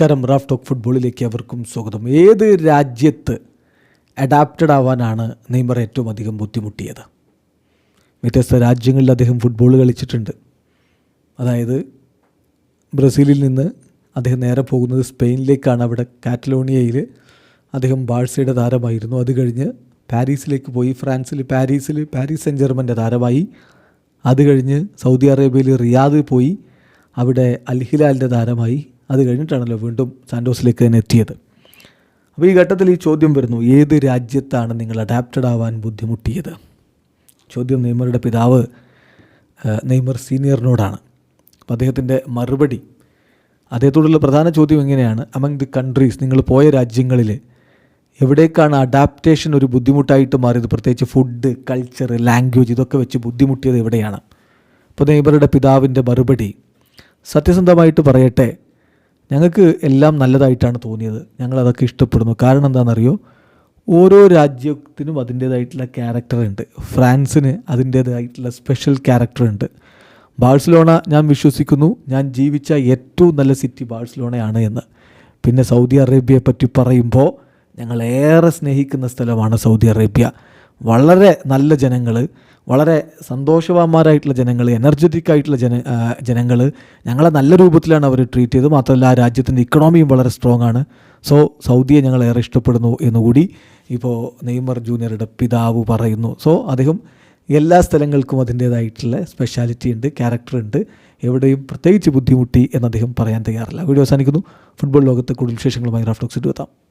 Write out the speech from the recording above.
നമസ്കാരം. Raf talk ഫുട്ബോളിലേക്ക് അവർക്കും സ്വാഗതം. ഏത് രാജ്യത്ത് അഡാപ്റ്റഡ് ആവാനാണ് നെയ്മർ ഏറ്റവും അധികം ബുദ്ധിമുട്ടിയത്? വ്യത്യസ്ത രാജ്യങ്ങളിൽ അദ്ദേഹം ഫുട്ബോൾ കളിച്ചിട്ടുണ്ട്. അതായത് ബ്രസീലിൽ നിന്ന് അദ്ദേഹം നേരെ പോകുന്നത് സ്പെയിനിലേക്കാണ്. അവിടെ കാറ്റലോണിയയിൽ അദ്ദേഹം ബാഴ്സയുടെ താരമായിരുന്നു. അത് കഴിഞ്ഞ് പാരീസിലേക്ക് പോയി. ഫ്രാൻസിൽ പാരീസിൽ പാരീസ് സെൻ ജർമ്മന്റെ താരമായി. അത് കഴിഞ്ഞ് സൗദി അറേബ്യയിൽ റിയാദ് പോയി. അവിടെ അൽഹിലാലിന്റെ താരമായി. അത് കഴിഞ്ഞിട്ടാണല്ലോ വീണ്ടും സാൻഡോസിലേക്ക് തന്നെ എത്തിയത്. അപ്പോൾ ഈ ഘട്ടത്തിൽ ഈ ചോദ്യം വരുന്നു ഏത് രാജ്യത്താണ് നിങ്ങൾ അഡാപ്റ്റഡ് ആവാൻ ബുദ്ധിമുട്ടിയത്? ചോദ്യം നെയ്മറുടെ പിതാവ് നെയ്മർ സീനിയറിനോടാണ്. അപ്പോൾ അദ്ദേഹത്തിന്റെ മറുപടി അദ്ദേഹത്തോടുള്ള പ്രധാന ചോദ്യം എങ്ങനെയാണ് അമംഗ് ദി കൺട്രീസ് നിങ്ങൾ പോയ രാജ്യങ്ങളിൽ എവിടേക്കാണ് അഡാപ്റ്റേഷൻ ഒരു ബുദ്ധിമുട്ടായിട്ട് മാറിയത്? പ്രത്യേകിച്ച് ഫുഡ് കൾച്ചർ ലാംഗ്വേജ് ഇതൊക്കെ വെച്ച് ബുദ്ധിമുട്ടിയത് എവിടെയാണ്? അപ്പോൾ നെയ്മറുടെ പിതാവിന്റെ മറുപടി സത്യസന്ധമായിട്ട് പറയട്ടെ ഞങ്ങൾക്ക് എല്ലാം നല്ലതായിട്ടാണ് തോന്നിയത്. ഞങ്ങളതൊക്കെ ഇഷ്ടപ്പെടുന്നു. കാരണം എന്താണെന്നറിയോ? ഓരോ രാജ്യത്തിനും അതിന്റേതായിട്ടുള്ള ക്യാരക്ടർ ഉണ്ട്. ഫ്രാൻസിന് അതിന്റേതായിട്ടുള്ള സ്പെഷ്യൽ ക്യാരക്ടർ ഉണ്ട്. ബാഴ്സലോണ ഞാൻ വിശ്വസിക്കുന്നു. ഞാൻ ജീവിച്ച ഏറ്റവും നല്ല സിറ്റി ബാഴ്സലോണയാണ് എന്ന്. പിന്നെ സൗദി അറേബ്യയെ പറ്റി പറയുമ്പോൾ ഞങ്ങളേറെ സ്നേഹിക്കുന്ന സ്ഥലമാണ് സൗദി അറേബ്യ. വളരെ നല്ല ജനങ്ങൾ വളരെ സന്തോഷവാന്മാരായിട്ടുള്ള ജനങ്ങൾ എനർജറ്റിക് ആയിട്ടുള്ള ജന ജനങ്ങൾ ഞങ്ങളെ നല്ല രൂപത്തിലാണ് അവർ ട്രീറ്റ് ചെയ്തത്. മാത്രമല്ല ആ രാജ്യത്തിന്റെ ഇക്കണോമിയും വളരെ സ്ട്രോങ് ആണ്. സോ സൗദിയെ ഞങ്ങൾ ഏറെ ഇഷ്ടപ്പെടുന്നു എന്നുകൂടി ഇപ്പോൾ നെയ്മർ ജൂനിയറുടെ പിതാവ് പറയുന്നു. സോ അദ്ദേഹം എല്ലാ സ്ഥലങ്ങൾക്കും അതിന്റേതായിട്ടുള്ള സ്പെഷ്യാലിറ്റി ഉണ്ട് ക്യാരക്ടർ ഉണ്ട്. എവിടെയും പ്രത്യേകിച്ച് ബുദ്ധിമുട്ടി എന്ന് അദ്ദേഹം പറയാൻ തയ്യാറില്ല. വീഡിയോ അവസാനിക്കുന്നു. ഫുട്ബോൾ ലോകത്തെ കൂടുതൽ വിശേഷങ്ങളുമായി റാഫ്റ്റോക്സിറ്റ് എത്താം.